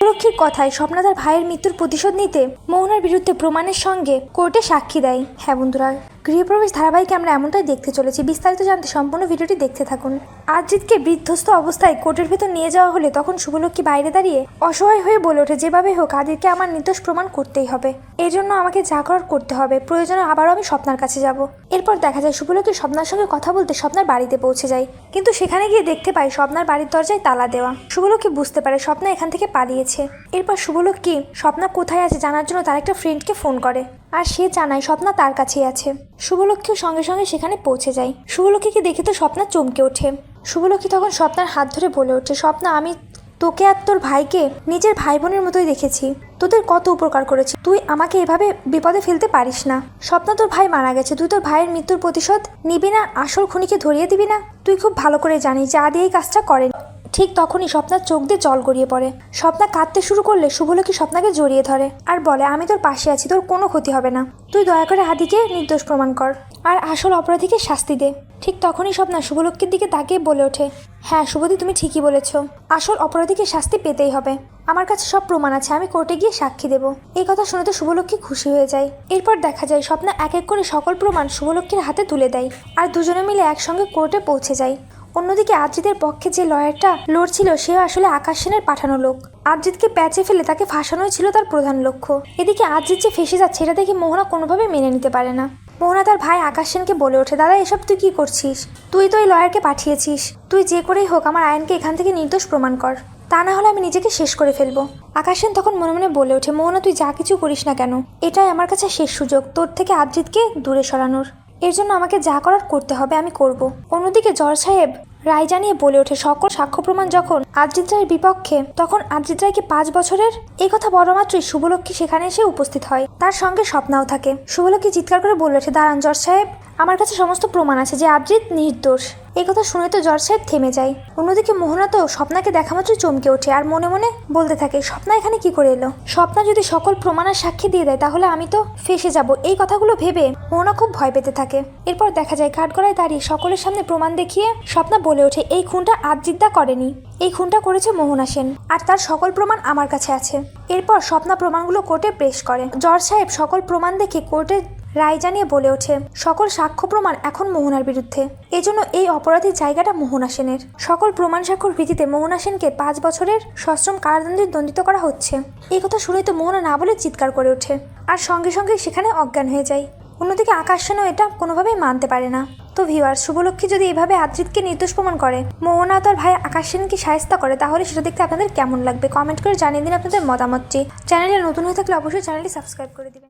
লক্ষ্মীর কথায় স্বপ্না তার ভাইয়ের মৃত্যুর প্রতিশোধ নিতে মোহনার বিরুদ্ধে প্রমাণের সঙ্গে কোর্টে সাক্ষী দেয়। হ্যাঁ বন্ধুরা গৃহপ্রবেশ ধারাবাহিকে আমরা এমনটাই দেখতে চলেছি। বিস্তারিত জানতে সম্পূর্ণ ভিডিওটি দেখতে থাকুন। আরজিৎকে বিধ্বস্ত অবস্থায় কোর্টের ভেতর নিয়ে যাওয়া হলে তখন শুভলক্ষ্মী বাইরে দাঁড়িয়ে অসহায় হয়ে বলে ওঠে, যেভাবে হোক আদিরকে আমার নির্দোষ প্রমাণ করতেই হবে। এই জন্য আমাকে যা করার করতে হবে। প্রয়োজনে আবারও আমি স্বপ্নার কাছে যাব। এরপর দেখা যায় শুভলক্ষ্মী স্বপ্নার সঙ্গে কথা বলতে স্বপ্নার বাড়িতে পৌঁছে যায়। কিন্তু সেখানে গিয়ে দেখতে পাই স্বপ্নার বাড়ির দরজায় তালা দেওয়া। শুভলক্ষ্মী বুঝতে পারে স্বপ্না এখান থেকে পালিয়েছে। এরপর শুভলক্ষ্মী স্বপ্না কোথায় আছে জানার জন্য তার একটা ফ্রেন্ডকে ফোন করে। আর সে জানায় স্বপ্না তার কাছেই আছে। শুভলক্ষ্মীও সঙ্গে সঙ্গে সেখানে পৌঁছে যায়। শুভলক্ষ্মীকে দেখে তো স্বপ্না চমকে ওঠে। শুভলক্ষ্মী তখন স্বপ্নার হাত ধরে বলে ওঠে, স্বপ্না, আমি তোকে আর তোর ভাইকে নিজের ভাই বোনের মতোই দেখেছি। তোদের কত উপকার করেছি। তুই আমাকে এভাবে বিপদে ফেলতে পারিস না। স্বপ্না তোর ভাই মারা গেছে। তুই তোর ভাইয়ের মৃত্যুর প্রতিশোধ নিবি না? আসল খুনিকে ধরিয়ে দিবি না? তুই খুব ভালো করে জানিস যে আদি এই কাজটা করেন। ঠিক তখনই স্বপ্নার চোখ দিয়ে জল গড়িয়ে পড়ে। স্বপ্না কাঁদতে শুরু করলে শুভলক্ষ্মী স্বপ্নাকে জড়িয়ে ধরে। আর বলে, আমি তোর পাশে আছি, তোর কোনো ক্ষতি হবে না। তুই দয়া করে আদিকে নির্দোষ প্রমাণ কর। আর আসল অপরাধীকে শাস্তি দে। ঠিক তখনই স্বপ্না শুভলক্ষ্মীর দিকে তাকিয়ে বলে ওঠে হ্যাঁ শুভদি, তুমি ঠিকই বলেছ। আসল অপরাধীকে শাস্তি পেতেই হবে। আমার কাছে সব প্রমাণ আছে, আমি কোর্টে গিয়ে সাক্ষী দেব। এই কথা শুনে তো শুভলক্ষ্মী খুশি হয়ে যায়। এরপর দেখা যায়, স্বপ্না এক এক করে সকল প্রমাণ শুভলক্ষ্মীর হাতে তুলে দেয়। আর দুজনে মিলে একসঙ্গে কোর্টে পৌঁছে যায়। অন্যদিকে আরজিতের পক্ষে যে লয়ারটা লড়ছিল, সেও আসলে আকাশ সেনের পাঠানো লোক। আরজিৎকে প্যাচে ফেলে তাকে ফাঁসানোই ছিল তার প্রধান লক্ষ্য। এদিকে আরজিৎ যে ফেসে যাচ্ছে এটা দেখে মোহনা কোনোভাবে মেনে নিতে পারে না। মোহনা তার ভাই আকাশ সেনকে বলে ওঠে, দাদা, এসব তুই কি করছিস? তুই তো এই লয়ারকে পাঠিয়েছিস। তুই যে করেই হোক, আমার আয়নকে এখান থেকে নির্দোষ প্রমাণ কর। তা না হলে আমি নিজেকে শেষ করে ফেলব। আকাশ সেন তখন মনে মনে বলে ওঠে, মোহনা, তুই যা কিছু করিস না কেন? এটাই আমার কাছে শেষ সুযোগ। তোর থেকে আরজিৎকে দূরে সরানোর। এর জন্য আমাকে যা করার করতে হবে আমি করব। অন্যদিকে জর সাহেব রায় জানিয়ে বলে ওঠে, সকল সাক্ষ্য প্রমাণ যখন আরজিৎ রায়ের বিপক্ষে, তখন আজিত রায়কে পাঁচ বছরের? এই কথা বড় মাত্রই শুভলক্ষ্মী সেখানে এসে উপস্থিত হয়। তার সঙ্গে স্বপ্নাও থাকে। শুভলক্ষ্মী চিৎকার করে বলে ওঠে, দাঁড়ান জর সাহেব। আমার কাছে সমস্ত প্রমাণ আছে যে আরজিৎ নির্দোষ। এই কথা শুনে তো জজ সাহেব থেমে যায়। অন্যদিকে মোহনা তো স্বপ্নাকে দেখা মাত্রই চমকে ওঠে আর মনে মনে বলতে থাকে, স্বপ্না এখানে কি করে এলো? স্বপ্না যদি সকল প্রমাণের সাক্ষী দিয়ে দেয়, তাহলে আমি তো ফেসে যাব। এই কথাগুলো ভেবে মোহনা খুব ভয় পেতে থাকে। এরপর দেখা যায় কাঠগড়ায় দাঁড়িয়ে সকলের সামনে প্রমাণ দেখিয়ে স্বপ্না বলে ওঠে, এই খুনটা আরজিদ্দা করেনি। এই খুনটা করেছে মোহনা সেন আর তার সকল প্রমাণ আমার কাছে আছে। এরপর স্বপ্না প্রমাণগুলো কোর্টে পেশ করে। জজ সাহেব সকল প্রমাণ দেখে কোর্টে রায় জানিয়ে বলে ওঠে, সকল সাক্ষ্য প্রমাণ এখন মোহনার বিরুদ্ধে। এজন্য এই অপরাধীর জায়গাটা মোহনা সেনের। সকল প্রমাণ সাক্ষর ভিত্তিতে মোহনা সেনকে পাঁচ বছরের সশ্রম কারাদণ্ডে দণ্ডিত করা হচ্ছে। এই কথা শুনে তো মোহনা না বলে চিৎকার করে ওঠে, আর সঙ্গে সঙ্গে সেখানে অজ্ঞান হয়ে যায়। অন্যদিকে আকাশ সেনও এটা কোনোভাবেই মানতে পারে না। তো ভিউয়ার শুভলক্ষ্মী যদি এভাবে আদ্রিতকে নির্দোষ প্রমাণ করে, মোহনা তার ভাই আকাশ সেনকে সায়স্তা করে, তাহলে সেটা দেখতে আপনাদের কেমন লাগবে? কমেন্ট করে জানিয়ে দিন আপনাদের মতামতটি। চ্যানেলে নতুন হয়ে থাকলে অবশ্যই চ্যানেলটি সাবস্ক্রাইব করে দিবেন।